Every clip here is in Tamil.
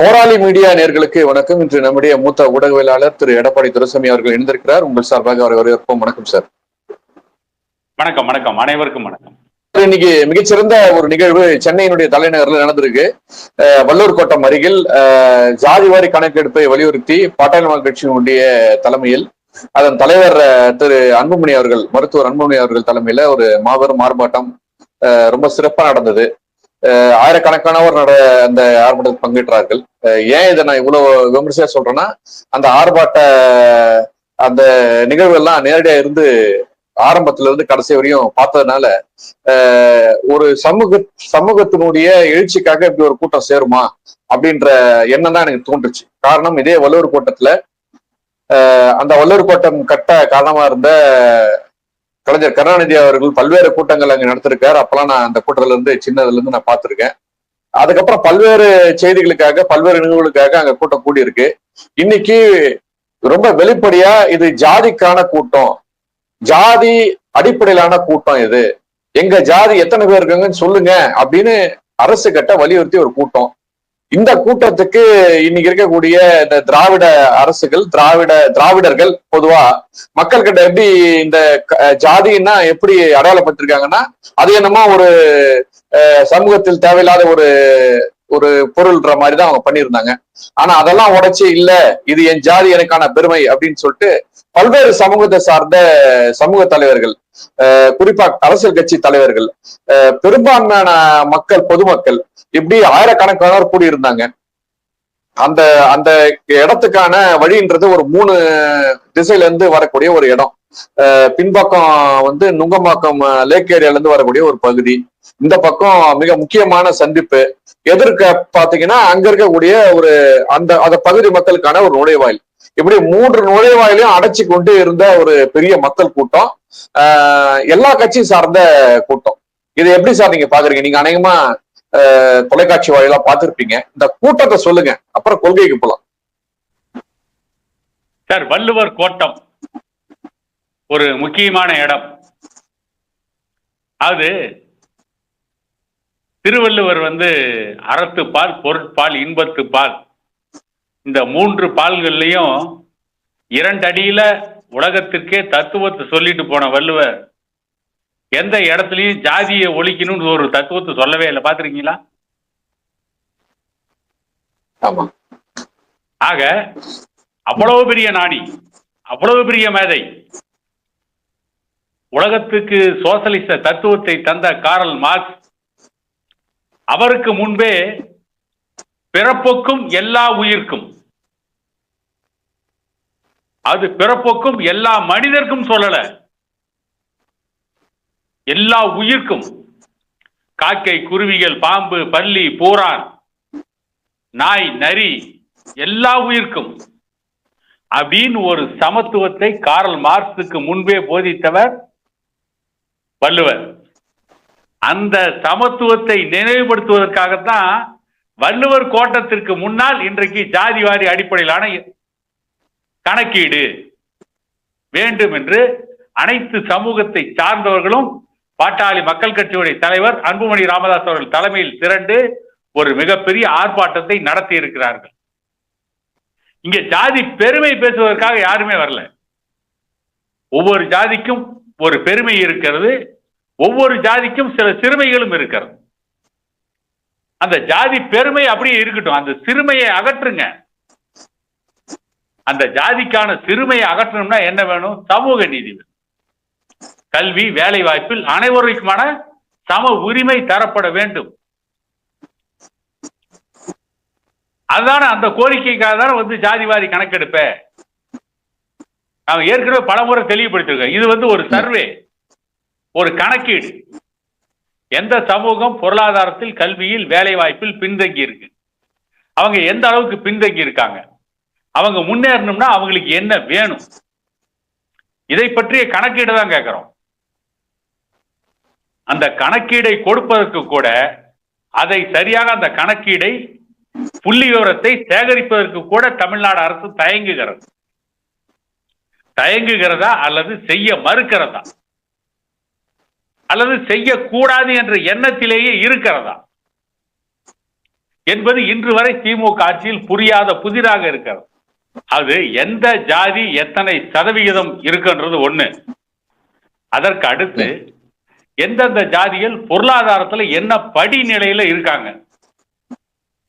போராளி மீடியா நேர்களுக்கு வணக்கம். இன்று நம்முடைய மூத்த ஊடகவியலாளர் திரு எடப்பாடி துரைசாமி அவர்கள் இணைந்திருக்கிறார். உங்கள் சார்பாக அவரை வரவேற்போம். வணக்கம் சார். வணக்கம் வணக்கம். அனைவருக்கும் வணக்கம். இன்னைக்கு மிகச்சிறந்த ஒரு நிகழ்வு சென்னையினுடைய தலைநகரில் நடந்திருக்கு. வள்ளூர் கோட்டம் அருகில் ஜாதிவாரி கணக்கெடுப்பை வலியுறுத்தி பாட்டாளி மக்கள் கட்சியினுடைய தலைமையில் அதன் தலைவர் திரு அன்புமணி அவர்கள் மருத்துவர் அன்புமணி அவர்கள் தலைமையில ஒரு மாபெரும் ஆர்ப்பாட்டம் ரொம்ப சிறப்பா நடந்தது. ஆயிரக்கணக்கானவர் நட அந்த ஆர்ப்பாட்டத்தில் பங்கேற்றார்கள். ஏன் இதை நான் இவ்வளவு விமர்சையா சொல்றேன்னா அந்த ஆர்ப்பாட்ட அந்த நிகழ்வு எல்லாம் நேரடியா இருந்து ஆரம்பத்துல இருந்து கடைசி வரையும் பார்த்ததுனால ஒரு சமூக சமூகத்தினுடைய எழுச்சிக்காக இப்படி ஒரு கூட்டம் சேருமா அப்படின்ற எண்ணம் தான் எனக்கு தோன்றுச்சு. காரணம் இதே வள்ளுவர் கோட்டத்துல அந்த வள்ளுவர் கோட்டம் கட்ட காரணமா இருந்த கலைஞர் கருணாநிதி அவர்கள் பல்வேறு கூட்டங்கள் அங்க நடத்திருக்காரு. அப்பெல்லாம் நான் அந்த கூட்டத்துல இருந்து சின்னதுல இருந்து நான் பார்த்திருக்கேன். அதுக்கப்புறம் பல்வேறு செய்திகளுக்காக பல்வேறு நிகழ்வுகளுக்காக அங்க கூட்டம் கூடியிருக்கு. இன்னைக்கு ரொம்ப வெளிப்படையா இது ஜாதிக்கான கூட்டம். ஜாதி அடிப்படையிலான கூட்டம் இது. எங்க ஜாதி எத்தனை பேர் இருக்காங்கன்னு சொல்லுங்க அப்படின்னு அரசு கட்ட வலியுறுத்தி ஒரு கூட்டம். இந்த கூட்டத்துக்கு இன்னைக்கு இருக்கக்கூடிய இந்த திராவிட அரசுகள் திராவிட திராவிடர்கள் பொதுவா மக்கள் கிட்ட எப்படி இந்த ஜாதின்னா எப்படி அடையாளப்பட்டிருக்காங்கன்னா அது என்னமோ ஒரு சமூகத்தில் தேவையில்லாத ஒரு ஒரு பொருள்ன்ற மாதிரி தான் அவங்க பண்ணியிருந்தாங்க. ஆனா அதெல்லாம் உடைச்சு இல்ல இது என் ஜாதி எனக்கான பெருமை அப்படின்னு சொல்லிட்டு பல்வேறு சமூகத்தை சார்ந்த சமூக தலைவர்கள் அஹ் குறிப்பா அரசியல் கட்சி தலைவர்கள் அஹ் பெரும்பான்மையான மக்கள் பொதுமக்கள் இப்படி ஆயிரக்கணக்கானோர் கூடியிருந்தாங்க. அந்த அந்த இடத்துக்கான வழின்றது ஒரு மூணு திசையில இருந்து வரக்கூடிய ஒரு இடம். பின்பக்கம் வந்து நுங்கம்பாக்கம் லேக் ஏரியால இருந்து வரக்கூடிய ஒரு பகுதி. இந்த பக்கம் மிக முக்கியமான சந்திப்பு. எதிர்க்க பாத்தீங்கன்னா அங்க இருக்கக்கூடிய ஒரு அந்த அந்த பகுதி மக்களுக்கான ஒரு நுழைவாயில். இப்படி மூன்று நுழைவாயிலையும் அடைச்சு கொண்டு இருந்த ஒரு பெரிய மக்கள் கூட்டம். ஆஹ் எல்லா கட்சியும் சார்ந்த கூட்டம். இது எப்படி சார் நீங்க பாக்குறீங்க? நீங்க அநேகமா ஆஹ் தொலைக்காட்சி வாயிலா பார்த்திருப்பீங்க இந்த கூட்டத்தை சொல்லுங்க. அப்புறம் கொள்கைக்கு போலாம். சார் வள்ளுவர் கோட்டம். ஒரு முக்கியமான இடம். அது திருவள்ளுவர் வந்து அறத்து பால் பொருட்பால் இன்பத்து பால். இந்த மூன்று பால்கள்லையும் இரண்டு அடியில உலகத்திற்கே தத்துவத்தை சொல்லிட்டு போன வள்ளுவர். எந்த இடத்துலயும் ஜாதியை ஒழிக்கணும்னு ஒரு தத்துவத்தை சொல்லவே இல்லை. பாத்திருக்கீங்களா ஆக அவ்வளவு பெரிய நாடி அவ்வளவு பெரிய மேதை உலகத்துக்கு சோசலிச தத்துவத்தை தந்த காரல் மார்க்ஸ் அவருக்கு முன்பே பிறப்புக்கும் எல்லா உயிர்க்கும் அது பிறப்புக்கும் எல்லா மனிதர்க்கும் சொல்லல எல்லா உயிர்க்கும். காக்கை குருவிகள் பாம்பு பள்ளி பூரான் நாய் நரி எல்லா உயிர்க்கும். அப்படின்னு ஒரு சமத்துவத்தை காரல் மார்க்ஸுக்கு முன்பே போதித்தவர் வள்ளுவர். அந்த சமத்துவத்தை நினைவுபடுத்துவதற்காகத்தான் வள்ளுவர் கோட்டத்திற்கு முன்னால் இன்றைக்கு ஜாதிவாரி அடிப்படையிலான கணக்கீடு வேண்டும் என்று அனைத்து சமூகத்தை சார்ந்தவர்களும் பாட்டாளி மக்கள் கட்சியுடைய தலைவர் அன்புமணி ராமதாஸ் அவர்கள் தலைமையில் திரண்டு ஒரு மிகப்பெரிய ஆர்ப்பாட்டத்தை நடத்தி இருக்கிறார்கள் இங்க ஜாதி பெருமை பேசுவதற்காக யாருமே வரல. ஒவ்வொரு ஜாதிக்கும் ஒரு பெருமை இருக்கிறது ஒவ்வொரு ஜாதிக்கும் சில சிறுமைகளும் இருக்கிறது. அந்த ஜாதி பெருமை அப்படியே இருக்கட்டும். அந்த சிறுமையை அகற்றுங்க. அந்த ஜாதிக்கான சிறுமையை அகற்றணும்னா என்ன வேணும்? சமூக நீதி கல்வி வேலை வாய்ப்பில் அனைவருக்குமான சம உரிமை தரப்பட வேண்டும். அதுதானே அந்த கோரிக்கைக்காக தானே வந்து ஜாதிவாரி கணக்கெடுப்பேன் நாங்கள் ஏற்கனவே பலமுறை தெளிவுபடுத்திருக்கோம் இது வந்து ஒரு சர்வே ஒரு கணக்கீடு. எந்த சமூகம் பொருளாதாரத்தில் கல்வியில் வேலை வாய்ப்பில் பின்தங்கி இருக்கு? அவங்க எந்த அளவுக்கு பின்தங்கி இருக்காங்க? அவங்க முன்னேறணும்னா அவங்களுக்கு என்ன வேணும்? இதை பற்றிய கணக்கீடு தான் கேட்கிறோம். அந்த கணக்கீடை கொடுப்பதற்கு கூட அதை சரியாக அந்த கணக்கீடை புள்ளி விவரத்தை சேகரிப்பதற்கு கூட தமிழ்நாடு அரசு தயங்குகிறது. தயங்குகிறதா அல்லது செய்ய மறுக்கிறதா? அல்லது செய்யக்கூடாது என்ற எண்ணத்திலேயே இருக்கிறதா? என்பது இன்று வரை திமுக ஆட்சியில் புரியாத புதிராக இருக்கிறது. அது எந்த ஜாதி எத்தனை சதவிகிதம் இருக்குன்றது ஒண்ணு. அதற்கு அடுத்து எந்தெந்த ஜாதிகள் பொருளாதாரத்துல என்ன படிநிலையில இருக்காங்க?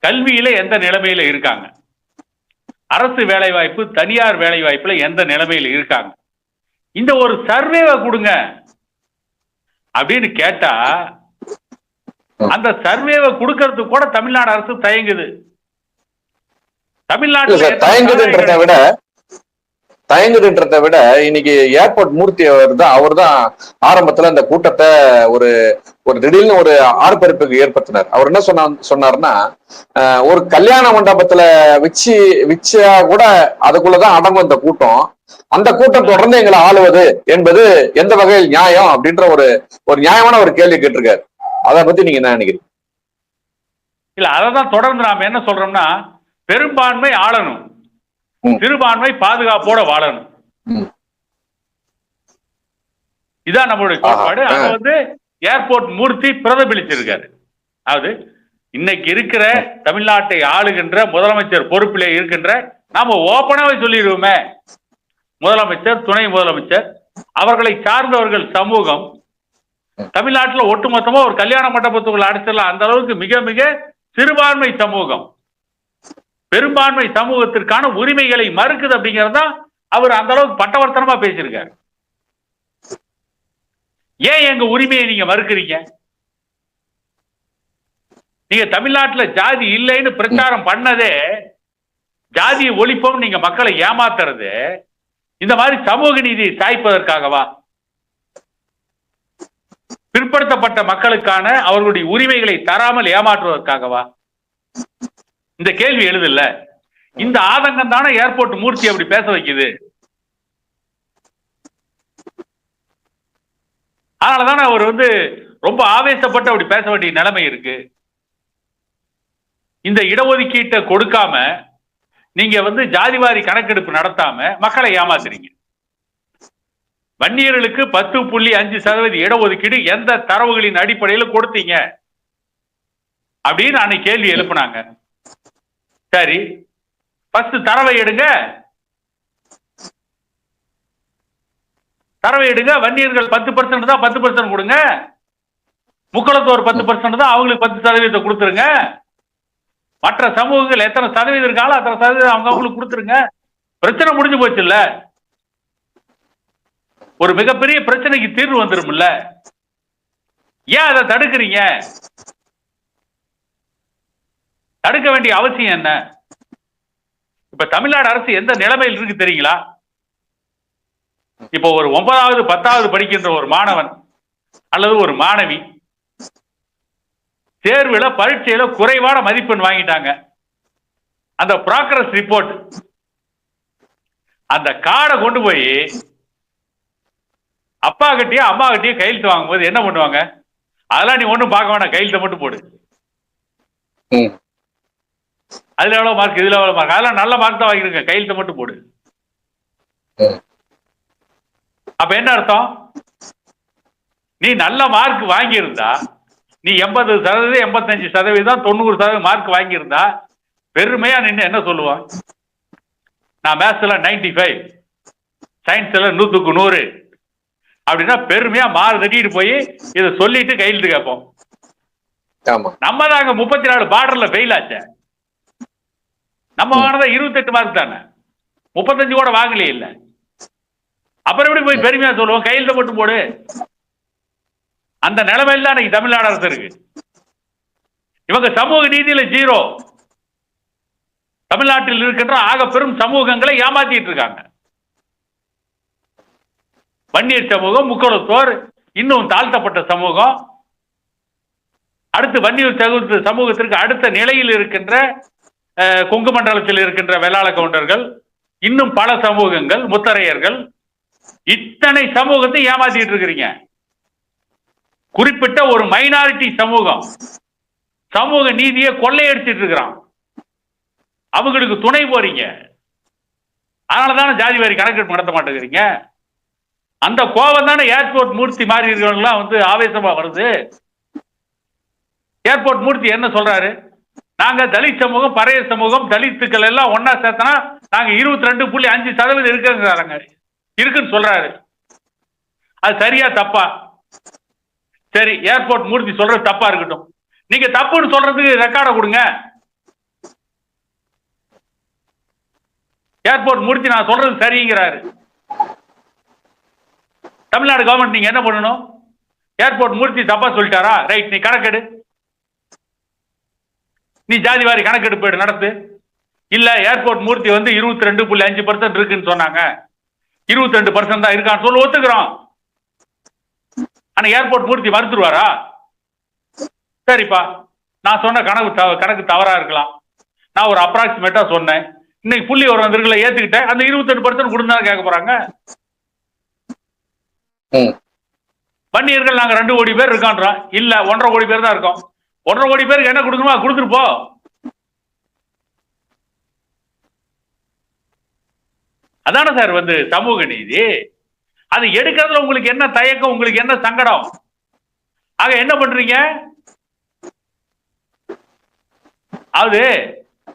கல்வியில எந்த நிலைமையில இருக்காங்க? அரசு வேலைவாய்ப்பு தனியார் வேலைவாய்ப்புல எந்த நிலைமையில இருக்காங்க? இந்த ஒரு சர்வேவை கொடுங்க. அப்படின்னு கேட்டா அந்த சர்வேவை கொடுக்கறதுக்கு கூட தமிழ்நாடு அரசு தயங்குது. தமிழ்நாட்டுல தயங்குதுன்றதை விட தயங்குதுன்றதை விட இன்னைக்கு ஏர்போர்ட் மூர்த்தி அவர் தான் அவர் தான் ஆரம்பத்துல அந்த கூட்டத்தை ஒரு ஒரு திடீர்னு ஒரு ஆர்ப்பரிப்புக்கு ஏற்படுத்தினார். அவர் என்ன சொன்னார் சொன்னார்னா ஒரு கல்யாண மண்டபத்துல வச்சு வச்சா கூட அதுக்குள்ளதான் அடங்கும் இந்த கூட்டம். அந்த கூட்டம் தொடர்ந்து எங்களை ஆளுவது என்பது எந்த வகையில் நியாயம் அப்படின்ற ஒரு ஒரு நியாயமான ஒரு கேள்வி கேட்டிருக்காரு. அதை பத்தி நீங்க என்ன நினைக்கிறீங்க? இல்ல அததான் தொடர்ந்து நாம என்ன சொல்றோம்னா பெரும்பான்மை ஆளணும். சிறுபான்மை பாதுகாப்போட வாழணும். இதான் நம்மளுடைய கோட்பாடு. அதை வந்து ஏர்போர்ட் மூர்த்தி பிரதிபலிச்சிருக்காரு. அதாவது இன்னைக்கு இருக்கிற தமிழ்நாட்டை ஆளுகின்ற முதலமைச்சர் பொறுப்பிலே இருக்கின்ற நாம ஓப்பனாவே சொல்லிடுவோமே. முதலமைச்சர் துணை முதலமைச்சர் அவர்களை சார்ந்தவர்கள் சமூகம் தமிழ்நாட்டுல ஒட்டுமொத்தமா ஒரு கல்யாண மண்டபத்துக்குள்ள அடிச்சிடலாம். அந்த அளவுக்கு மிக மிக சிறுபான்மை சமூகம். பெரும்பான்மை சமூகத்திற்கான உரிமைகளை மறுக்குது அப்படிங்கறதா அவர் அந்த அளவுக்கு பட்டவர்த்தனமா பேசியிருக்காரு. ஏன் எங்க உரிமையை நீங்க மறுக்கிறீங்க? நீங்க தமிழ்நாட்டுல ஜாதி இல்லைன்னு பிரச்சாரம் பண்ணதே ஜாதியை ஒழிப்போம் நீங்க மக்களை ஏமாத்துறது இந்த மாதிரி சமூக நீதியை சாய்ப்பதற்காகவா? பிற்படுத்தப்பட்ட மக்களுக்கான அவர்களுடைய உரிமைகளை தராமல் ஏமாற்றுவதற்காகவா? இந்த கேள்வி எழுதல இந்த ஆதங்கம் தானே ஏர்போர்ட் மூர்த்தி அப்படி பேச வைக்குது. அதனாலதானே அவர் வந்து ரொம்ப ஆவேசப்பட்டு அப்படி பேச வேண்டிய நிலைமை இருக்கு. இந்த இடஒதுக்கீட்டை கொடுக்காம நீங்க வந்து ஜாதிவாரி கணக்கெடுப்பு நடத்தாம மக்களை ஏமாத்துறீங்க. வன்னியர்களுக்கு பத்து புள்ளி அஞ்சு சதவீத இடஒதுக்கீடு எந்த தரவுகளின் அடிப்படையில் கொடுத்தீங்க. அப்படின்னு அன்னைக்கு கேள்வி எழுப்புனாங்க. சரி. ஃபர்ஸ்ட் தரவை எடுங்க. தரவை எடுங்க. வன்னியர்கள் பத்து பர்சன்ட் தான் பத்து பர்சன்ட் கொடுங்க. முக்களத்தோர் பத்து பர்சன்ட் தான் அவங்களுக்கு பத்து சதவீதத்தை கொடுத்துருங்க. மற்ற சமூகங்கள் எத்தனை சதவீதம் இருக்காங்களோ அத்தனை சதவீதம் அவங்க அவங்களுக்கு கொடுத்துருங்க. பிரச்சனை முடிஞ்சு போச்சு இல்ல ஒரு மிகப்பெரிய பிரச்சனைக்கு தீர்வு வந்துரும்ல. ஏன் அதை தடுக்கிறீங்க? தடுக்க வேண்டிய அவசியம் என்ன? இப்ப தமிழ்நாடு அரசு எந்த நிலைமையில் இருக்கு தெரியுங்களா? இப்போ ஒரு ஒன்பதாவது பத்தாவது படிக்கின்ற ஒரு மாணவன் அல்லது ஒரு மாணவி தேர்வுல பரீட்சையில குறைவான மதிப்பெண் வாங்கிட்டாங்க. அந்த ப்ராக்ரஸ் ரிப்போர்ட் அந்த கார்டை கொண்டு போய் அப்பா கிட்டயோ அம்மா கிட்டயோ கையெழுத்து வாங்கும்போது என்ன பண்ணுவாங்க? அதெல்லாம் நீ ஒன்றும் பார்க்க வேணாம் கையெழுத்தை மட்டும் போடு. ம். அதுல எவ்வளவு மார்க் இதுல எவ்வளவு மார்க் அதெல்லாம் நல்ல மார்க் தான் வாங்கிருங்க கையெழுத்தை மட்டும் போடு. அப்ப என்ன அர்த்தம்? நீ நல்ல மார்க் வாங்கியிருந்தா நீ எண்பது சதவீதம் எண்பத்தஞ்சு சதவீதம் தொண்ணூறு சதவீதம் மார்க் வாங்கியிருந்தா பெருமையா நின்று என்ன சொல்லுவான்? நான் மேத்ஸ்ல நைன்டி ஃபைவ் சயின்ஸ்ல நூத்துக்கு நூறு. அப்படின்னா பெருமையா மாறு தட்டிட்டு போய் இதை சொல்லிட்டு கையெழுத்து கேட்போம். நம்ம தான் அங்க முப்பத்தி நாலு பார்டர்ல ஃபெயில் ஆச்சே. நம்ம வாங்கினதா இருபத்தெட்டு மார்க் தானே? முப்பத்தஞ்சு கூட வாங்கலையே இல்ல. அப்புறம் எப்படி போய் பெருமையா சொல்லுவோம்? கையெழுத்த மட்டும் போடு. அந்த நிலைமையில் தான் இன்னைக்கு தமிழ்நாடு அரசு இருக்கு. இவங்க சமூக நீதியில ஜீரோ. தமிழ்நாட்டில் இருக்கின்ற ஆக பெரும் சமூகங்களை ஏமாத்திட்டு இருக்காங்க. வன்னியர் சமூகம் முக்கொளத்தோர் இன்னும் தாழ்த்தப்பட்ட சமூகம். அடுத்து வன்னியர் சமூக- சமூகத்திற்கு அடுத்த நிலையில் இருக்கின்ற கொங்கு மண்டலத்தில் இருக்கின்ற வேளாள கவுண்டர்கள் இன்னும் பல சமூகங்கள் முத்தரையர்கள் இத்தனை சமூகத்தை ஏமாத்திட்டு இருக்கிறீங்க. குறிப்பிட்ட ஒரு மைனாரிட்டி சமூகம் சமூக நீதியை கொள்ளையடிச்சிட்டு இருக்கிறான். அவங்களுக்கு துணை போறீங்க. அதனாலதானே ஜாதி வாரி கணக்கெடுப்பு நடத்த மாட்டேங்கிறீங்க. அந்த கோபம் தானே ஏர்போர்ட் மூர்த்தி மாதிரி இருக்கிறவங்கலாம் வந்து ஆவேசமா வருது. ஏர்போர்ட் மூர்த்தி என்ன சொல்றாரு? நாங்க தலித் சமூகம் பறைய சமூகம் தலித்துக்கள் எல்லாம் ஒன்னா சேர்த்தனா நாங்க இருபத்தி ரெண்டு புள்ளி அஞ்சு சதவீதம் இருக்குங்கிறாங்க இருக்குன்னு சொல்றாரு. அது சரியா தப்பா? சரி ஏர்போர்ட் மூர்த்தி சொல்றது தப்பா இருக்கட்டும். நீங்க தப்புன்னு சொல்றதுக்கு ரெக்கார்டை கொடுங்க. ஏர்போர்ட் மூர்த்தி நான் சொல்றது சரிங்கிறாரு. தமிழ்நாடு கவர்மெண்ட் நீங்க என்ன பண்ணணும்? ஏர்போர்ட் மூர்த்தி தப்பா சொல்லிட்டாரா? ரைட் நீ கணக்கெடு. நீ ஜாதி வாரி கணக்கெடுப்பு நடத்து. இல்ல ஏர்போர்ட் மூர்த்தி வந்து இருபத்தி ரெண்டு புள்ளி அஞ்சு பர்சன்ட் இருக்குன்னு சொன்னாங்க. இருபத்தி ரெண்டு பர்சன்ட் தான் இருக்கான்னு சொல்லி ஒத்துக்கிறோம். ஆனா ஏர்போர்ட் மூர்த்தி மறுத்துருவாரா? சரிப்பா. நான் சொன்ன கணக்கு கணக்கு தவறா இருக்கலாம். நான் ஒரு அப்ராக்சிமேட்டா சொன்னேன். இன்னைக்கு புள்ளி ஒரு வந்திருக்கல ஏத்துக்கிட்டேன். அந்த இருபத்தி ரெண்டு பர்சன்ட் கொடுந்தா கேட்க போறாங்க? ம். வன்னியர்கள் நாங்க ரெண்டு கோடி பேர் இருக்கான்றோம். இல்ல ஒன்றரை கோடி பேர் தான் இருக்கோம். ஒன்றரை கோடி பேருக்கு என்ன கொடுக்கணுமா கொடுத்துருப்போம் அதான அதானே சார் வந்து சமூக நீதி? அது எடுக்கிறதுல உங்களுக்கு என்ன தயக்கம் உங்களுக்கு என்ன சங்கடம்? ஆக என்ன பண்றீங்க? அது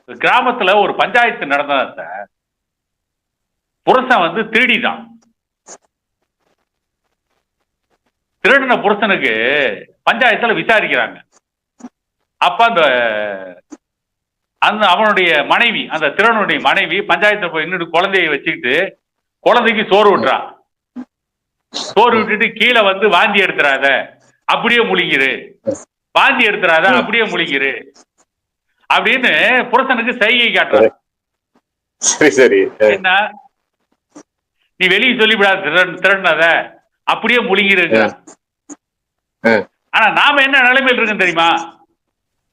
கிராமத்துல ஒரு பஞ்சாயத்து நடந்ததா சார். புருஷன் வந்து திருடிதான். திருடின புருஷனுக்கு பஞ்சாயத்துல விசாரிக்கிறாங்க. அப்ப அந்த அந்த அவனுடைய மனைவி அந்த திருடனுடைய மனைவி பஞ்சாயத்துல போய் இன்னொரு குழந்தையை வச்சுக்கிட்டு குழந்தைக்கு சோறு விட்டுறான் சோறு விட்டுட்டு கீழே வந்து வாந்தி எடுத்துறாத அப்படியே முழிங்கிரு. வாந்தி எடுத்துறாத அப்படியே முழிங்கிரு. அப்படின்னு புருஷனுக்கு சரி சரி. அஹ், என்ன? நீ வெளியே சொல்லிவிடாத திறன் திறனத. அப்படியே முழுங்கிருங்க அஹ். ஆனா நாம என்ன நிலைமையில் இருக்குன்னு தெரியுமா?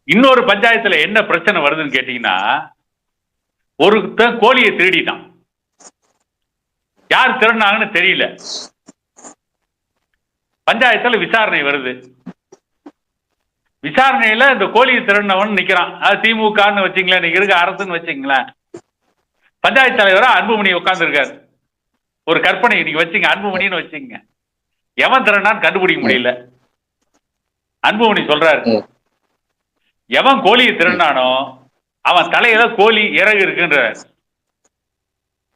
இன்னொரு பஞ்சாயத்துல என்ன பிரச்சனை வருதுன்னு கேட்டீங்கன்னா ஒருத்தன் கோழியை திருடிட்டான். யார் திருடினாங்கன்னு தெரியல. பஞ்சாயத்துல விசாரணை வருது. விசாரணையில இந்த கோழியை திருடினவன் நிக்கிறான். அது திமுகன்னு வச்சுங்களேன் நீங்க இருக்க அரசுன்னு வச்சுங்களேன். பஞ்சாயத்து தலைவரா அன்புமணி உட்கார்ந்துருக்காரு. ஒரு கற்பனை நீங்க வச்சுங்க அன்புமணின்னு வச்சுங்க. எவன் திறனான்னு கண்டுபிடிக்க முடியல. அன்புமணி சொல்றாரு. எவன் கோழியை திருடினானோ அவன் தலையில கோழி இறகு இருக்குன்ற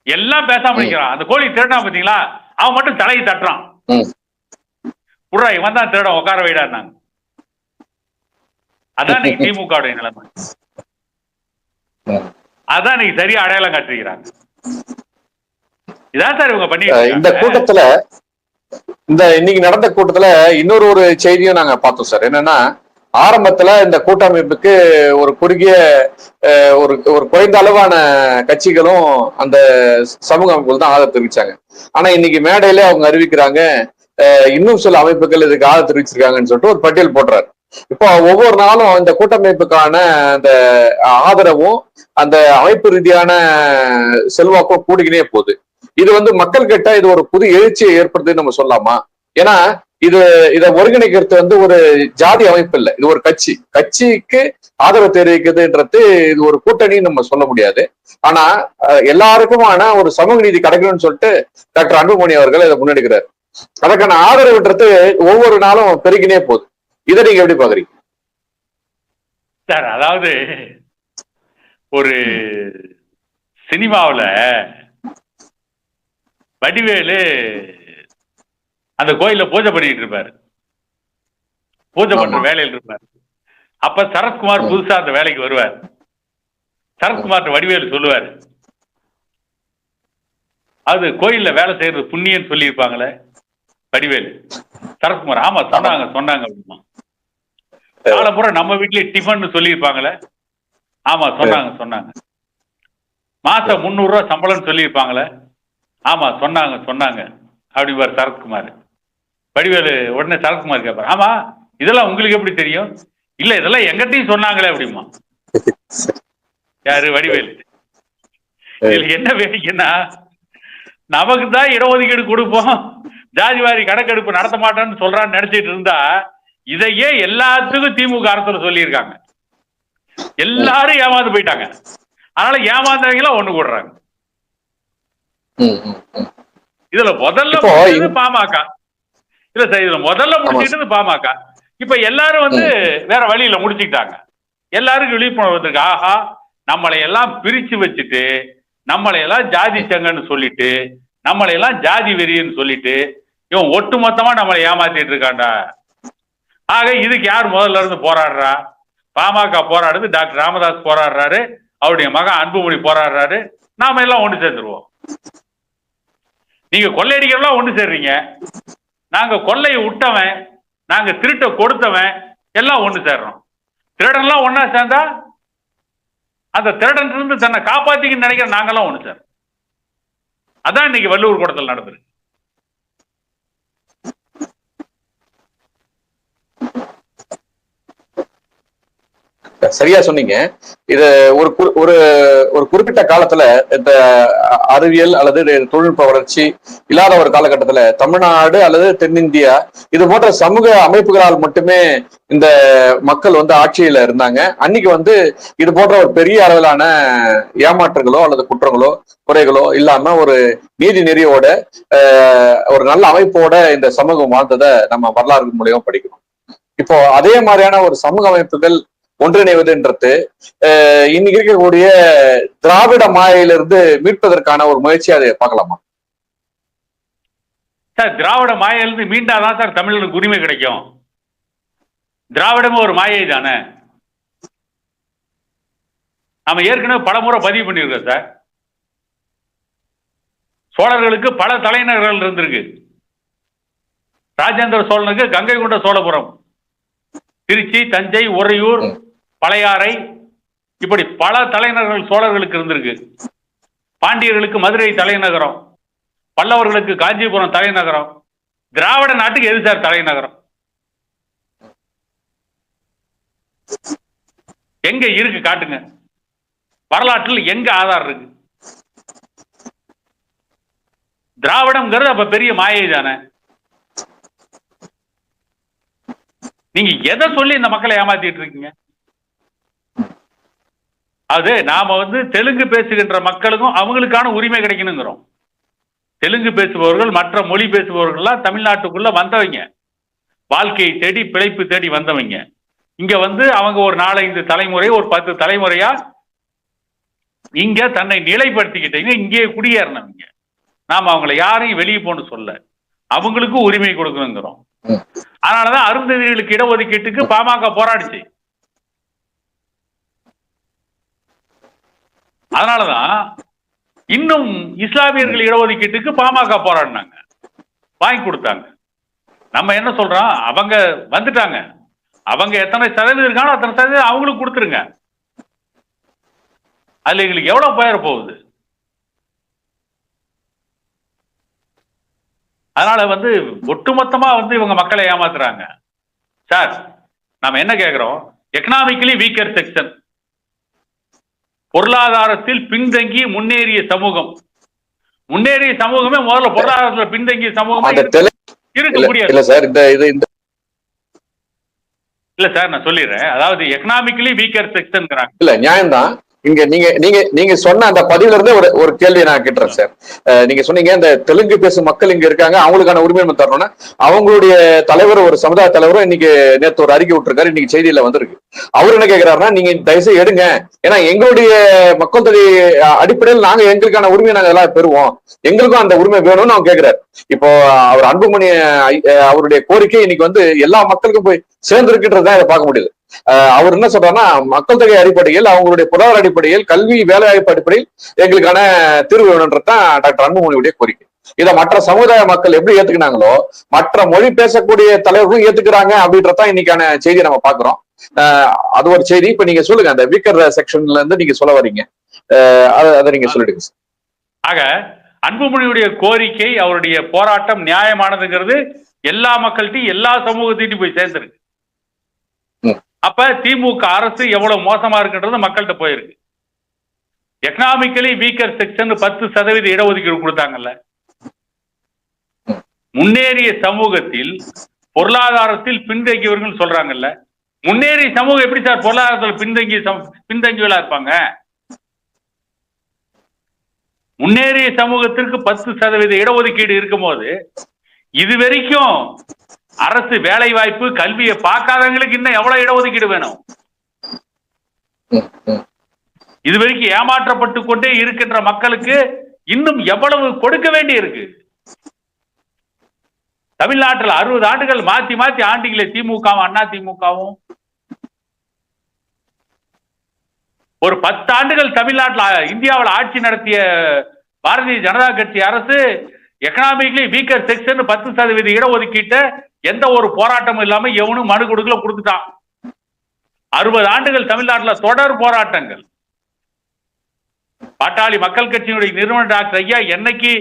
எல்லாம் பேசாம நிக்கிறான். அந்த கோழி திருடான் பாத்தீங்களா? அவன் மட்டும் தலையை தட்டுறான். புறா இவன் தான் திருடன் உட்கார வைடான்னாங்க அதான் இன்னைக்கு திமுக நிலைமை. அதான் இன்னைக்கு சரியா அடையாளம் காட்டிருக்கிறாங்க இதான் சார் இவங்க பண்ணி இந்த கூட்டத்துல இந்த இன்னைக்கு நடந்த கூட்டத்துல இன்னொரு ஒரு செய்தியும் நாங்க பார்த்தோம் சார். என்னன்னா ஆரம்பத்துல இந்த கூட்டமைப்புக்கு ஒரு குறுகிய ஒரு ஒரு குறைந்த அளவான கட்சிகளும் அந்த சமூக அமைப்புகள் தான் ஆதரவு தெரிவிச்சாங்க. ஆனா இன்னைக்கு மேடையில அவங்க அறிவிக்கிறாங்க இன்னும் சில அமைப்புகள் இதுக்கு ஆதரவு தெரிவிச்சிருக்காங்கன்னு சொல்லிட்டு ஒரு பட்டியல் போடுறாரு. இப்போ ஒவ்வொரு நாளும் இந்த கூட்டமைப்புக்கான அந்த ஆதரவும் அந்த அமைப்பு ரீதியான செல்வாக்கும் கூடிக்கினே போகுது. இது வந்து மக்கள் கிட்ட இது ஒரு புது எழுச்சியை ஏற்படுத்துன்னு நம்ம சொல்லலாமா? ஏன்னா இது இதை ஒருங்கிணைக்கிறது வந்து ஒரு ஜாதி அமைப்பு இல்லை. இது ஒரு கட்சி. கட்சிக்கு ஆதரவு தெரிவிக்குதுன்றது இது ஒரு கூட்டணின்னு நம்ம சொல்ல முடியாது. ஆனா எல்லாருக்குமான ஒரு சமூக நீதி கிடைக்கணும்னு சொல்லிட்டு டாக்டர் அன்புமணி அவர்கள் இதை முன்னெடுக்கிறார். அதற்கான ஆதரவுன்றது ஒவ்வொரு நாளும் பெருகினே போகுது. இதை நீங்க எப்படி பாக்குறீங்க சார் அதாவது ஒரு சினிமாவுல வடிவேலு அந்த கோயில்ல பூஜை பண்ணிட்டு இருப்பாரு. பூஜை பண்ற. வேலையில் இருப்பாரு. அப்ப சரத்குமார் புதுசா அந்த வேலைக்கு வருவார். சரத்குமார் வடிவேலு சொல்லுவாரு. அது கோயில்ல வேலை செய்யறது புண்ணியன்னு சொல்லியிருப்பாங்களே வடிவேலு. சரத்குமார் ஆமா சொன்னாங்க சொன்னாங்க அப்படிமா. காலம்புற நம்ம வீட்லயே டிஃபன் சொல்லியிருப்பாங்களே. ஆமா சொன்னாங்க சொன்னாங்க. மாசம் முந்நூறு ரூபாய் சம்பளம்னு சொல்லியிருப்பாங்களே. ஆமா சொன்னாங்க சொன்னாங்க. அப்படிவார் சரத்குமார். வடிவேலு உடனே சரத்குமார் கேட்பார் ஆமா இதெல்லாம் உங்களுக்கு எப்படி தெரியும்? இல்ல இதெல்லாம் எங்கிட்டையும் சொன்னாங்களே அப்படிமா. யாரு? வடிவேலு. இதுல என்ன வேடிக்கைன்னா நமக்கு தான் இடஒதுக்கீடு கொடுப்போம். ஜாதிவாரி கணக்கெடுப்பு நடத்த மாட்டோம்னு சொல்றான்னு நினைச்சிட்டு இருந்தா இதையே எல்லாத்துக்கும் திமுக அரசுல சொல்லியிருக்காங்க. எல்லாரும் ஏமாந்து போயிட்டாங்க. அதனால ஏமாந்தவங்களும் ஒண்ணு கூடுறாங்க. இதுல முதல்ல பாமக. இல்ல சார் இதுல முதல்ல முடிச்சிட்டது பாமக. இப்ப எல்லாரும் வந்து வேற வழியில முடிச்சுக்கிட்டாங்க. எல்லாருக்கும் விழிப்புணர்வு வந்திருக்கு. ஆஹா நம்மளை எல்லாம் பிரிச்சு வச்சுட்டு நம்மளை எல்லாம் ஜாதி சங்கன்னு சொல்லிட்டு நம்மளை எல்லாம் ஜாதி வெறின்னு சொல்லிட்டு இவன் ஒட்டு மொத்தமா நம்மளை ஏமாத்திட்டு இருக்கான்டா. ஆக இதுக்கு யார் முதல்ல இருந்து போராடுறா? பாமக போராடுது டாக்டர் ராமதாஸ் போராடுறாரு அவருடைய மகன் அன்புமணி போராடுறாரு. நாம எல்லாம் ஒன்று சேர்ந்துருவோம். நீங்க கொள்ளையடிக்கிறவெல்லாம் ஒன்று சேர்றீங்க. நாங்க கொள்ளையை விட்டவன் நாங்க திருட்ட கொடுத்தவன் எல்லாம் ஒன்று சேர்றோம். திருடன்லாம் ஒன்னா சேர்ந்தா அந்த திருடன் இருந்து தன்னை காப்பாத்திக்கன்னு நினைக்கிற நாங்கெல்லாம் ஒன்று சார் அதான் இன்னைக்கு வள்ளுவர் கூடத்தில் நடந்திருக்கு. சரியா சொன்னீங்க. இது ஒரு ஒரு ஒரு குறிப்பிட்ட காலத்துல இந்த அ- அறிவியல் அல்லது தொழில்நுட்ப வளர்ச்சி இல்லாத ஒரு காலகட்டத்துல தமிழ்நாடு அல்லது தென்னிந்தியா இது போன்ற சமூக அமைப்புகளால் மட்டுமே இந்த மக்கள் வந்து ஆட்சியில இருந்தாங்க. அன்னைக்கு வந்து இது போன்ற ஒரு பெரிய அளவிலான ஏமாற்றங்களோ அல்லது குற்றங்களோ குறைகளோ இல்லாம ஒரு நீதி நெறியோட ஒரு நல்ல அமைப்போட இந்த சமூகம் வாழ்ந்ததை நம்ம வரலாறு மூலியமா படிக்கிறோம். இப்போ அதே மாதிரியான ஒரு சமூக அமைப்புகள் ஒன்றிணைவதுன்றது என்றது இன்னைக்கு இருக்கக்கூடிய திராவிட மாயிலிருந்து மீட்பதற்கான ஒரு முயற்சி அதை பார்க்கலாமா? சார் திராவிட மாயிலிருந்து மீண்டாதான் சார் தமிழனுக்கு உரிமை கிடைக்கும். திராவிடமும் ஒரு மாயை தானே. நாம ஏற்கனவே பல முறை பதிவு பண்ணியிருக்கோம் சார். சோழர்களுக்கு பல தலைநகர்கள் இருந்திருக்கு. ராஜேந்திர சோழனுக்கு கங்கை கொண்ட சோழபுரம். திருச்சி தஞ்சை உறையூர் பழையாறை இப்படி பல தலைநகர்கள் சோழர்களுக்கு இருந்திருக்கு. பாண்டியர்களுக்கு மதுரை தலைநகரம் பல்லவர்களுக்கு காஞ்சிபுரம் தலைநகரம் திராவிட நாட்டுக்கு எது சார் தலைநகரம். எங்க இருக்கு காட்டுங்க. வரலாற்றில் எங்க ஆதாரம் இருக்கு? திராவிடம்ங்கிறது அப்ப பெரிய மாயை தானே. நீங்க எதை சொல்லி இந்த மக்களை ஏமாத்திட்டு இருக்கீங்க? அது நாம வந்து தெலுங்கு பேசுகின்ற மக்களுக்கும் அவங்களுக்கான உரிமை கிடைக்கணுங்கிறோம். தெலுங்கு பேசுபவர்கள் மற்ற மொழி பேசுபவர்கள்லாம் தமிழ்நாட்டுக்குள்ள வந்தவங்க. வாழ்க்கையை தேடி பிழைப்பு தேடி வந்தவங்க. இங்க வந்து அவங்க ஒரு நாலஞ்சு தலைமுறை ஒரு பத்து தலைமுறையா இங்க தன்னை நிலைப்படுத்திக்கிட்டீங்க இங்கே குடியேறினவங்க. நாம அவங்கள யாரையும் வெளியே போன்னு சொல்ல. அவங்களுக்கும் உரிமை கொடுக்கணுங்கிறோம். அதனாலதான் அருந்ததிகளுக்கு இடஒதுக்கீட்டுக்கு பாமக போராடிச்சு. அதனாலதான் இன்னும் இஸ்லாமியர்கள் இடஒதுக்கீட்டுக்கு பாமக போராடினாங்க. வாங்கி கொடுத்தாங்க. நம்ம என்ன சொல்றோம்? அவங்க வந்துட்டாங்க. அவங்க எத்தனை சதவீதம் இருக்கானோ அத்தனை சதவீதம் அவங்களுக்கு கொடுத்துருங்க. அதுல எங்களுக்கு எவ்வளவு பெயர் போகுது? அதனால வந்து ஒட்டுமொத்தமா வந்து இவங்க மக்களை ஏமாத்துறாங்க. சார் நாம என்ன கேட்கிறோம் எக்கனாமிக்கலி வீக்கர் செக்ஷன் பொருளாதாரத்தில் பின்தங்கி முன்னேறிய சமூகம். முன்னேறிய சமூகமே முதல்ல பொருளாதாரத்துல பின்தங்கிய சமூகமா இருக்க- முடியாது. இல்ல சார் இந்த இது இந்த இல்ல சார் நான் சொல்லிடுறேன். அதாவது எக்கனாமிக்கலி வீக்கர் செக்ஷன்ங்கிறாங்க இல்ல நியாயம்தான். இங்க நீங்க நீங்க நீங்க சொன்ன அந்த பதிவுல இருந்தே ஒரு ஒரு கேள்வி நான் கேட்டுறேன் சார். நீங்க சொன்னீங்க இந்த தெலுங்கு பேசும் மக்கள் இங்க இருக்காங்க அவங்களுக்கான உரிமை நம்ம தரணும்னா அவங்களுடைய தலைவர் ஒரு சமுதாய தலைவரும் இன்னைக்கு நேற்று ஒரு அறிக்கை விட்டுருக்காரு இன்னைக்கு செய்தியில வந்திருக்கு. அவர் என்ன கேட்கிறாருன்னா நீங்க தயவுசெய்து எடுங்க. ஏன்னா எங்களுடைய மக்கள் தொகை அடிப்படையில் நாங்க எங்களுக்கான உரிமையை நாங்க எல்லாம் பெறுவோம். எங்களுக்கும் அந்த உரிமை வேணும்னு அவங்க கேட்கிறாரு இப்போ அவர் அன்புமணி அவருடைய கோரிக்கை இன்னைக்கு வந்து எல்லா மக்களுக்கும் போய் சேர்ந்திருக்குன்றதுதான் இதை பார்க்க முடியுது. அவர் என்ன சொல்றாருன்னா மக்கள் தொகை அடிப்படையில் அவங்களுடைய பொருளாதார அடிப்படையில் கல்வி வேலைவாய்ப்பு அடிப்படையில் எங்களுக்கான தீர்வு வேணும்ன்றதான் டாக்டர் அன்புமணியுடைய கோரிக்கை. இதை மற்ற சமுதாய மக்கள் எப்படி ஏத்துக்கினாங்களோ மற்ற மொழி பேசக்கூடிய தலைவர்களும் ஏத்துக்கிறாங்க அப்படின்றதான் இன்னைக்கான செய்தியை நம்ம பாக்குறோம் அது ஒரு செய்தி. இப்ப நீங்க சொல்லுங்க அந்த வீக்கர் செக்ஷன்ல இருந்து நீங்க சொல்ல வர்றீங்க அதை நீங்க சொல்லிடுங்க சார். ஆக அன்புமணியுடைய கோரிக்கை அவருடைய போராட்டம் நியாயமானதுங்கிறது எல்லா மக்கள்கிட்டையும் எல்லா சமூகத்திட்டையும் போய் சேர்ந்திருக்கு. அப்ப திமுக அரசு எவ்வளவு மோசமா இருக்குன்றது மக்கள்கிட்ட போயிருக்கு. எக்கனாமிக்கலி வீக்கர் செக்ஷன் பத்து சதவீத இடஒதுக்கீடு கொடுத்தாங்கல்ல. முன்னேறிய சமூகத்தில் பொருளாதாரத்தில் பின்தங்கியவர்கள் சொல்றாங்கல்ல. முன்னேறிய சமூகம் எப்படி சார் பொருளாதாரத்தில் பின்தங்கிய பின்தங்கியவளா இருப்பாங்க? முன்னேறிய சமூகத்திற்கு பத்து சதவீத இடஒதுக்கீடு இருக்கும்போது இது வரைக்கும் அரசு வேலை வாய்ப்பு கல்வியை பார்க்காதவங்களுக்கு இன்னும் எவ்வளவு இடஒதுக்கீடு வேணும்? இது வரைக்கும் இதுவரைக்கும் ஏமாற்றப்பட்டு கொண்டே இருக்கின்ற மக்களுக்கு இன்னும் எவ்வளவு கொடுக்க வேண்டி இருக்கு தமிழ்நாட்டில் அறுபது ஆண்டுகள் மாத்தி மாத்தி ஆண்டிகளே திமுகவும் அண்ணா திமுகவும். ஒரு பத்து ஆண்டுகள் தமிழ்நாட்டில் இந்தியாவில் ஆட்சி நடத்திய பாரதிய ஜனதா கட்சி அரசு எக்கனாமிக்லி வீக்கர் செக்ஷன் பத்து சதவீத இடஒதுக்கீட்டை எந்த ஒரு போராட்டமும் இல்லாம எவனும் மனு கொடுக்கல கொடுத்துட்டான். அறுபது ஆண்டுகள் தமிழ்நாட்டில் தொடர் போராட்டங்கள். பாட்டாளி மக்கள் கட்சியினுடைய நிறுவனர் டாக்டர் ஐயா என்னைக்கு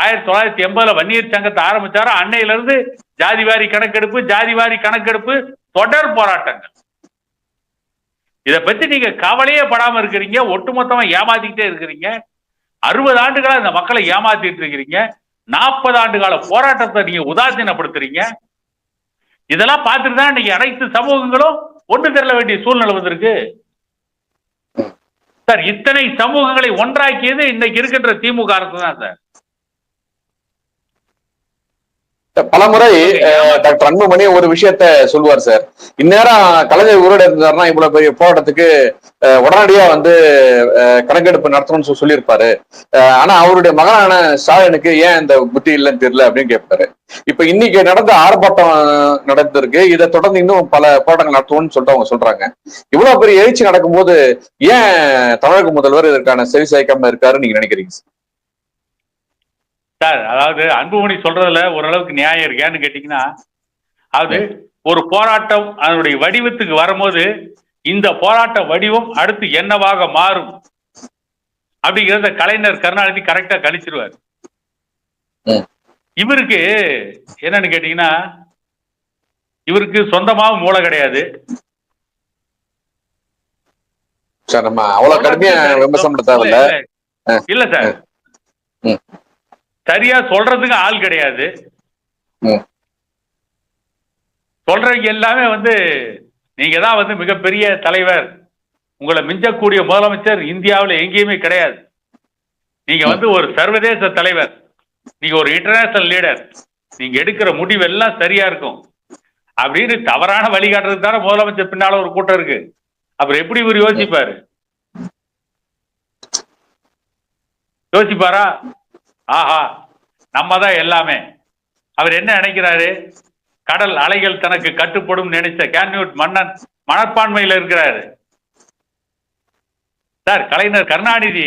ஆயிரத்தி தொள்ளாயிரத்தி எண்பதுல வன்னியர் சங்கத்தை ஆரம்பிச்சாரோ அன்னையில இருந்து ஜாதிவாரி கணக்கெடுப்பு ஜாதிவாரி கணக்கெடுப்பு தொடர் போராட்டங்கள். இதை பத்தி நீங்க கவலையே படாம இருக்கிறீங்க ஒட்டுமொத்தமா ஏமாத்திக்கிட்டே இருக்கிறீங்க. அறுபது ஆண்டுகளா இந்த மக்களை ஏமாத்திட்டு இருக்கிறீங்க. நாற்பது ஆண்டு கால போராட்டத்தை நீங்க உதாசீனப்படுத்துறீங்க. இதெல்லாம் பார்த்துட்டு தான் இன்னைக்கு அனைத்து சமூகங்களும் ஒன்று திரள வேண்டிய சூழ்நிலை வந்திருக்கு. சார் இத்தனை சமூகங்களை ஒன்றாக்கியது இன்னைக்கு இருக்கின்ற திமுக அரசு தான் சார். பலமுறை டாக்டர் அன்புமணி ஒரு விஷயத்த சொல்லுவார் சார். இந்நேரம் கலைஞர் உருட இருந்தாருன்னா இவ்வளவு பெரிய போராட்டத்துக்கு உடனடியா வந்து கணக்கெடுப்பு நடத்தணும்னு சொல்லி- சொல்லியிருப்பாரு. ஆனா அவருடைய மகனான ஸ்டாலினுக்கு ஏன் இந்த புத்தி இல்லைன்னு தெரியல அப்படின்னு கேட்பாரு. இப்ப இன்னைக்கு நடந்த ஆர்ப்பாட்டம் நடந்திருக்கு. இதை தொடர்ந்து இன்னும் பல போராட்டங்கள் நடத்துவோம்னு சொல்லிட்டு அவங்க சொல்றாங்க. இவ்வளவு பெரிய எழுச்சி நடக்கும்போது ஏன் தமிழக முதல்வர் இதற்கான செவி சாய்க்காம இருக்காருன்னு நீங்க நினைக்கிறீங்க சார்? சார் அதாவது அன்புமணி சொல்றதுல ஓரளவுக்கு நியாயம் இருக்கு. ஏன்னு கேட்டீங்கன்னா அதாவது ஒரு போராட்டம் அதனுடைய வடிவத்துக்கு வரும்போது இந்த போராட்ட வடிவம் அடுத்து என்னவாக மாறும்? அப்படிங்கிறத கலைஞர் கருணாநிதி கரெக்டா கணிச்சிருவார். இவருக்கு என்னன்னு கேட்டீங்கன்னா இவருக்கு சொந்தமாவும் மூளை கிடையாது. சார் நம்ம அவ்வளவு கடுமையா விமர்சனம் பண்ண தேவையில்ல. இல்ல, சார். சரியா சொல்றதுக்கு ஆள் கிடையாது. ம். சொல்றவங்க எல்லாமே வந்து நீங்க தான் வந்து மிகப்பெரிய தலைவர். உங்களை மிஞ்சக்கூடிய முதலமைச்சர் இந்தியாவில் எங்கேயுமே கிடையாது. நீங்க வந்து ஒரு சர்வதேச தலைவர். நீங்க ஒரு இன்டர்நேஷனல் லீடர் நீங்க எடுக்கிற முடிவு எல்லாம் சரியா இருக்கும். அப்படின்னு தவறான வழிகாட்டுறதுக்கு தானே முதலமைச்சர் பின்னால ஒரு கூட்டம் இருக்கு. அப்புறம் எப்படி இவர் யோசிப்பாரு? யோசிப்பாரா? ஆஹா நம்ம தான் எல்லாமே. அவர் என்ன நினைக்கிறாரு? கடல் அலைகள் தனக்கு கட்டுப்படும் நினைச்ச கேன்யூட் மன்னன் மனப்பான்மையில இருக்கிறாரு. சார் கலைஞர் கருணாநிதி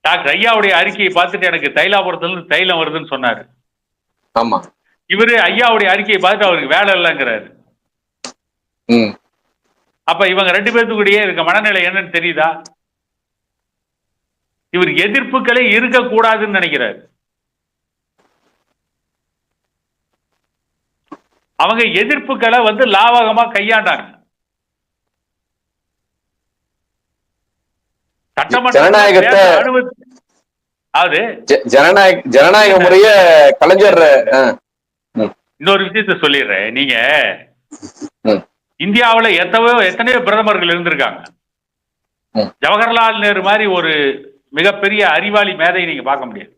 டாக்டர் ஐயாவுடைய அறிக்கையை பார்த்துட்டு எனக்கு தைலாபுரத்துல இருந்து தைலம் வருதுன்னு சொன்னாரு. ஆமா. இவரு ஐயாவுடைய அறிக்கையை பார்த்துட்டு அவருக்கு வேலை இல்லைங்கிறாரு. ம். அப்ப இவங்க ரெண்டு பேர்த்துக்குடியே இருக்க மனநிலை என்னன்னு தெரியுதா? இவர் எதிர்ப்புகளே இருக்கக்கூடாதுன்னு நினைக்கிறாரு. அவங்க எதிர்ப்புகளை வந்து லாவகமா கையாண்டாங்க. ஜனநாயகத்தை- அதாவது ஜனநாயக ஜனநாயக முறைய கலைஞர் இன்னொரு விஷயத்த சொல்லிடுறேன். நீங்க. இந்தியாவுல எத்தனையோ எத்தனையோ பிரதமர்கள் இருந்திருக்காங்க. ஜவஹர்லால் நேரு மாதிரி ஒரு மிகப்பெரிய அறிவாளி மேதையை நீங்க பார்க்க முடியாது.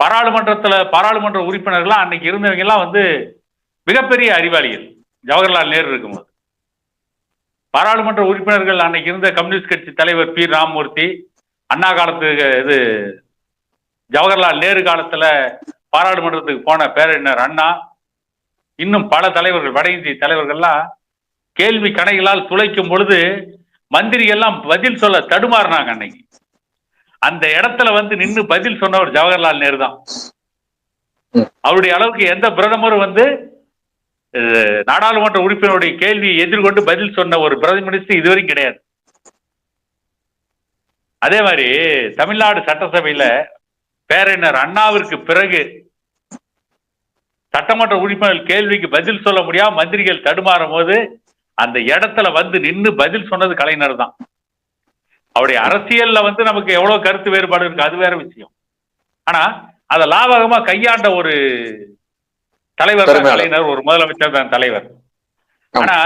பாராளுமன்றத்தில் பாராளுமன்ற உறுப்பினர்கள்லாம் அன்னைக்கு இருந்தவங்க எல்லாம் வந்து மிகப்பெரிய அறிவாளிகள். ஜவஹர்லால் நேரு இருக்கும்போது. பாராளுமன்ற உறுப்பினர்கள் அன்னைக்கு இருந்த கம்யூனிஸ்ட் கட்சி தலைவர் பி ராமமூர்த்தி அண்ணா காலத்து இது ஜவஹர்லால் நேரு காலத்துல பாராளுமன்றத்துக்கு போன பேரறிஞர் அண்ணா இன்னும் பல தலைவர்கள் வட இந்திய தலைவர்கள்லாம் கேள்வி கணைகளால் துளைக்கும் பொழுது மந்திரி எல்லாம் பதில் சொல்ல தடுமாறினாங்க அன்னைக்கு. அந்த இடத்துல வந்து நின்னு பதில் சொன்னவர் ஜவஹர்லால் நேரு தான். அவருடைய அளவுக்கு எந்த பிரதமரும் வந்து நாடாளுமன்ற உறுப்பினருடைய கேள்வியை எதிர்கொண்டு பதில் சொன்ன ஒரு பிரதம மினிஸ்டர் இதுவரைக்கும் கிடையாது. அதே மாதிரி தமிழ்நாடு சட்டசபையில பேரறிஞர் அண்ணாவிற்கு பிறகு சட்டமன்ற உறுப்பினர்கள் கேள்விக்கு பதில் சொல்ல முடியாம மந்திரிகள் தடுமாறும் போது அந்த இடத்துல வந்து நின்னு பதில் சொன்னது கலைஞர் தான். அவருடைய அரசியல்ல வந்து நமக்கு எவ்வளவு கருத்து வேறுபாடு இருக்கு அது வேற விஷயம். ஆனா அதை லாபகமா கையாண்ட ஒரு தலைவர். கலைஞர் ஒரு முதலமைச்சர் தான் தலைவர். ஆனா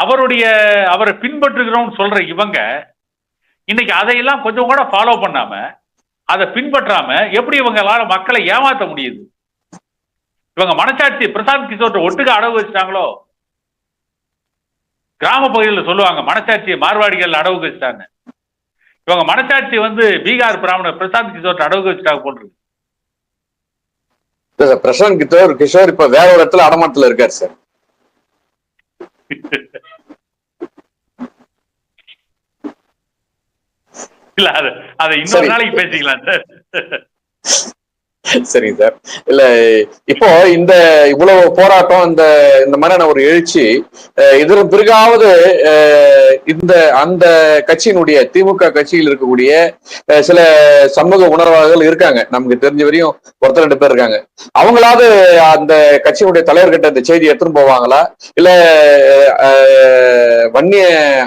அவருடைய அவரை பின்பற்றுகிறோம்னு சொல்ற இவங்க இன்னைக்கு அதையெல்லாம் கொஞ்சம் கூட ஃபாலோ பண்ணாம அதை பின்பற்றாம எப்படி இவங்களால மக்களை ஏமாத்த முடியுது? இவங்க மனசாட்சி பிரசாந்த் கிஷோர் ஒட்டுக்க அடகு வச்சிட்டாங்களோ? கிராம பகுதியில் சொல்லுவாங்க மனசாட்சியை மார்வாடிகள் அடவுக்கு வச்சுட்டாங்க இவங்க மனசாட்சி வந்து பீகார் பிராமணர் பிரசாந்த் கிஷோர் அடவுக்கு வச்சுட்டாங்க போட்டிருக்கு சார் பிரசாந்த் கிஷோர் கிஷோர் இப்ப வேற ஒரு இடத்துல அடமாட்டத்துல இருக்காரு சார். இல்ல அது அதை இன்னொரு. நாளைக்கு பேசிக்கலாம் சார். சரிங்க சார். இல்ல இப்போ இந்த இவ்வளவு போராட்டம் இந்த இந்த மாதிரியான ஒரு எழுச்சி அஹ், இதற்கு பிறகாவது இந்த அந்த கட்சியினுடைய திமுக கட்சியில் இருக்கக்கூடிய சில சமூக உணர்வாளர்கள் இருக்காங்க. நமக்கு தெரிஞ்ச வரையும் ஒருத்தர் ரெண்டு பேர் இருக்காங்க. அவங்களாவது அந்த கட்சியினுடைய தலைவர்கிட்ட இந்த செய்தி எடுத்துன்னு போவாங்களா? இல்ல வன்னிய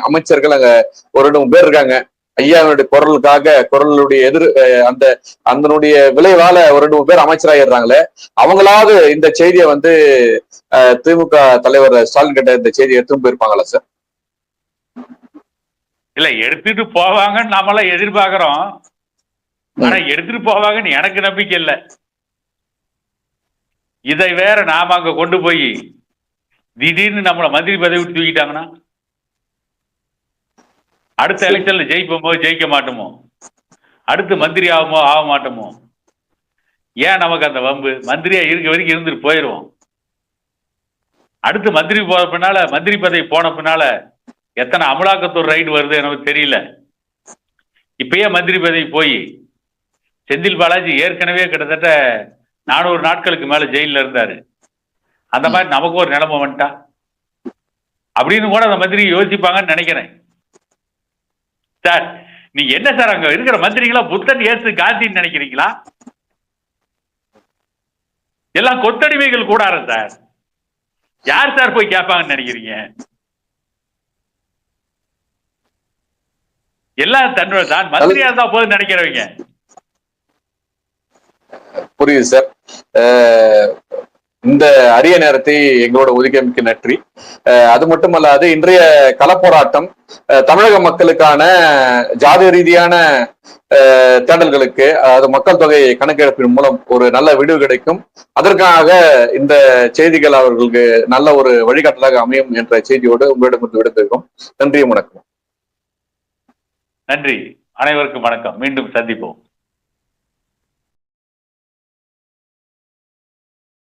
அமைச்சர்கள் அங்க ஒரு ரெண்டு மூணு பேர் இருக்காங்க. ஐயாவுடைய குரலுக்காக குரலுடைய எதிர் அந்த அதனுடைய விளைவால ஒரு ரெண்டு மூணு பேர் அமைச்சராயிடுறாங்களே அவங்களாவது இந்த செய்தியை வந்து திமுக தலைவர் ஸ்டாலின் கிட்ட இந்த செய்தியை எடுத்துன்னு போயிருப்பாங்களா சார்? இல்ல எடுத்துட்டு போவாங்கன்னு நாமெல்லாம் எதிர்பார்க்கிறோம். ஆனா எடுத்துட்டு போவாங்கன்னு எனக்கு நம்பிக்கை இல்ல. இதை வேற நாம அங்க கொண்டு போய் திடீர்னு நம்மள மந்திரி பதவி தூக்கிட்டாங்கன்னா அடுத்த எலெக்ஷன்ல ஜெயிப்போமோ ஜெயிக்க மாட்டோமோ? அடுத்து மந்திரி ஆகுமோ ஆக மாட்டோமோ? ஏன் நமக்கு அந்த வம்பு? மந்திரியா இருக்க வரைக்கும் இருந்துட்டு போயிடுவோம் அடுத்து மந்திரி போன பின்னால மந்திரி பதவி போன பின்னால எத்தனை அமலாக்கத்துறை ரைடு வருது எனக்கு தெரியல. இப்பயே மந்திரி பதவி போய் செந்தில் பாலாஜி ஏற்கனவே கிட்டத்தட்ட நானூறு நாட்களுக்கு மேல ஜெயில்ல இருந்தாரு. அந்த மாதிரி நமக்கு ஒரு நிலைமை வந்துட்டா. அப்படின்னு கூட அந்த மந்திரி யோசிப்பாங்கன்னு நினைக்கிறேன். சார் நீங்க என்ன சார் அங்க இருக்கிற மந்திரிகளா புத்தன் ஏசு காந்தின்னு நினைக்கிறீங்களா? எல்லாம் கொத்தடிமைகள் கூடாது சார். யார் சார் போய் கேட்பாங்கன்னு நினைக்கிறீங்க? எல்லாம் தன்னோட தான். மந்திரியா இருந்தா போதும் நினைக்கிறவங்க. புரியுது சார். இந்த அரிய நேரத்தை எங்களோட ஒதுக்கியமைக்கு நன்றி. அது மட்டுமல்லாது இன்றைய களப்போராட்டம் தமிழக மக்களுக்கான ஜாதி ரீதியான தேடல்களுக்கு அதாவது மக்கள் தொகை கணக்கெடுப்பின் மூலம் ஒரு நல்ல விடிவு கிடைக்கும். அதற்காக இந்த செய்திகள் அவர்களுக்கு நல்ல ஒரு வழிகாட்டலாக அமையும் என்ற செய்தியோடு உங்களிடமிருந்து விடுத்திருக்கோம் நன்றியும் வணக்கம். நன்றி. அனைவருக்கும் வணக்கம். மீண்டும் சந்திப்போம்.